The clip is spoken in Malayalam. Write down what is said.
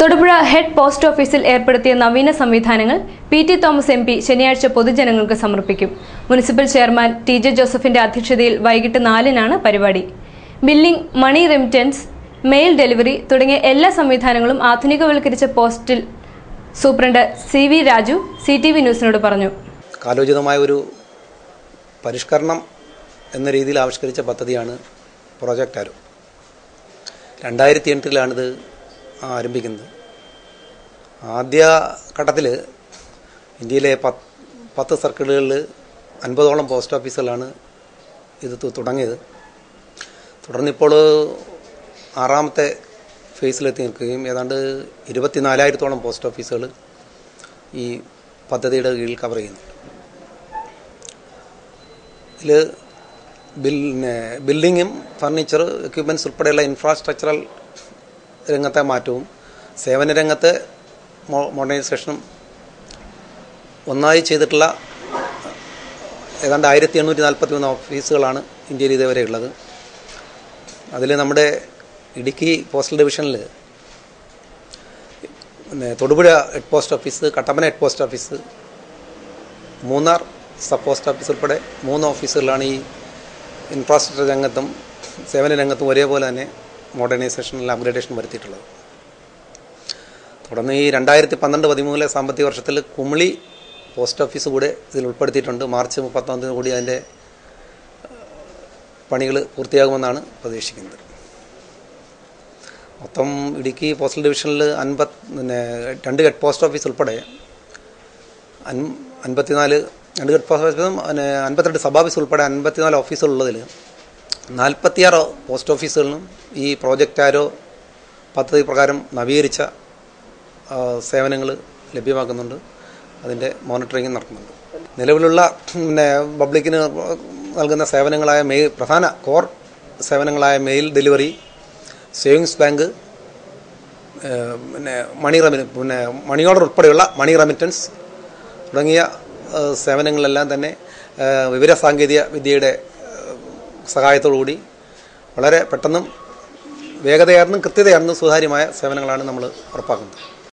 തൊടുപുഴ ഹെഡ് പോസ്റ്റ് ഓഫീസിൽ ഏർപ്പെടുത്തിയ നവീന സംവിധാനങ്ങൾ P T Thomas M P ശനിയാഴ്ച പൊതുജനങ്ങൾക്ക് സമർപ്പിക്കും. മുനിസിപ്പൽ ചെയർമാൻ ടി ജെ ജോസഫിന്റെ അധ്യക്ഷതയിൽ വൈകിട്ട് നാലിനാണ് പരിപാടി. Billing money remittance mail delivery തുടങ്ങിയ എല്ലാ സംവിധാനങ്ങളും ആധുനികവൽക്കരിച്ച പോസ്റ്റിൽ superintendent C V Raju C T V ന്യൂസിനോട് പറഞ്ഞു. കാലോചിതമായ ഒരു പരിഷ്കരണം എന്ന രീതിയിൽ ആവിഷ്കരിച്ച പദ്ധതിയാണ് പ്രോജക്റ്റ് ആരോ. രണ്ടായിരത്തി എട്ടിലാണിത് ആരംഭിക്കുന്നത്. ആദ്യ ഘട്ടത്തിൽ ഇന്ത്യയിലെ പത്ത് പത്ത് സർക്കിളുകളിൽ അൻപതോളം പോസ്റ്റ് ഓഫീസുകളാണ് ഇത് തുടങ്ങിയത്. തുടർന്നിപ്പോൾ ആറാമത്തെ ഫേസിലെത്തി നിൽക്കുകയും ഏതാണ്ട് ഇരുപത്തിനാലായിരത്തോളം പോസ്റ്റ് ഓഫീസുകൾ ഈ പദ്ധതിയുടെ കീഴിൽ കവർ ചെയ്യുന്നു. ഇതിൽ ബിൽ ബിൽഡിങ്ങും ഫർണിച്ചർ എക്യുപ്മെന്റ്സ് ഉൾപ്പെടെയുള്ള ഇൻഫ്രാസ്ട്രക്ചറൽ രംഗത്തെ മാറ്റവും സേവന രംഗത്തെ മോഡേണൈസേഷനും ഒന്നായി ചെയ്തിട്ടുള്ള ഏതാണ്ട് ആയിരത്തി എണ്ണൂറ്റി നാൽപ്പത്തി മൂന്ന് ഓഫീസുകളാണ് ഇന്ത്യയിൽ ഇതുവരെ ഉള്ളത്. അതിൽ നമ്മുടെ ഇടുക്കി പോസ്റ്റൽ ഡിവിഷനിൽ പിന്നെ Thodupuzha head post office Kattappana head post office Munnar sub post office ഉൾപ്പെടെ മൂന്ന് ഓഫീസുകളിലാണ് ഈ ഇൻഫ്രാസ്ട്രക്ചർ രംഗത്തും സേവന രംഗത്തും ഒരേപോലെ തന്നെ മോഡേണൈസേഷനിൽ അപ്ഗ്രേഡേഷൻ വരുത്തിയിട്ടുള്ളത്. തുടർന്ന് ഈ രണ്ടായിരത്തി പന്ത്രണ്ട് പതിമൂന്നിലെ സാമ്പത്തിക വർഷത്തിൽ കുമിളി പോസ്റ്റ് ഓഫീസ് കൂടെ ഇതിൽ ഉൾപ്പെടുത്തിയിട്ടുണ്ട്. മാർച്ച് മുപ്പത്തൊന്നിന് കൂടി അതിന്റെ പണികൾ പൂർത്തിയാകുമെന്നാണ് പ്രതീക്ഷിക്കുന്നത്. മൊത്തം ഇടുക്കി പോസ്റ്റൽ ഡിവിഷനിൽ അൻപത് പിന്നെ രണ്ട് ഹെഡ് പോസ്റ്റ് ഓഫീസ് ഉൾപ്പെടെ അൻ അൻപത്തിനാല് രണ്ട് ഹെഡ് പോസ്റ്റ് ഓഫീസും പിന്നെ അൻപത്തിരണ്ട് സബ് ഓഫീസ് ഉൾപ്പെടെ അൻപത്തിനാല് ഓഫീസുകളുള്ളതിൽ നാൽപ്പത്തിയാറ് പോസ്റ്റ് ഓഫീസുകളിലും ഈ പ്രോജക്റ്റ് ആരോ പദ്ധതി പ്രകാരം നവീകരിച്ച സേവനങ്ങൾ ലഭ്യമാക്കുന്നുണ്ട്. അതിന്റെ മോണിറ്ററിംഗ് നടക്കുന്നുണ്ട്. നിലവിലുള്ള പിന്നെ പബ്ലിക്കിന് നൽകുന്ന സേവനങ്ങളായ മെയിൽ പ്രധാന കോർ സേവനങ്ങളായ മെയിൽ ഡെലിവറി സേവിങ്സ് ബാങ്ക് പിന്നെ മണി റെമി പിന്നെ മണി ഓർഡർ ഉൾപ്പെടെയുള്ള മണി റെമിറ്റൻസ് തുടങ്ങിയ സേവനങ്ങളെല്ലാം തന്നെ വിവര സാങ്കേതിക വിദ്യയുടെ സഹായത്തോടുകൂടി വളരെ പെട്ടെന്നും വേഗതയാർന്നും കൃത്യതയാർന്നും സുതാര്യമായ സേവനങ്ങളാണ് നമ്മൾ ഉറപ്പാക്കുന്നത്.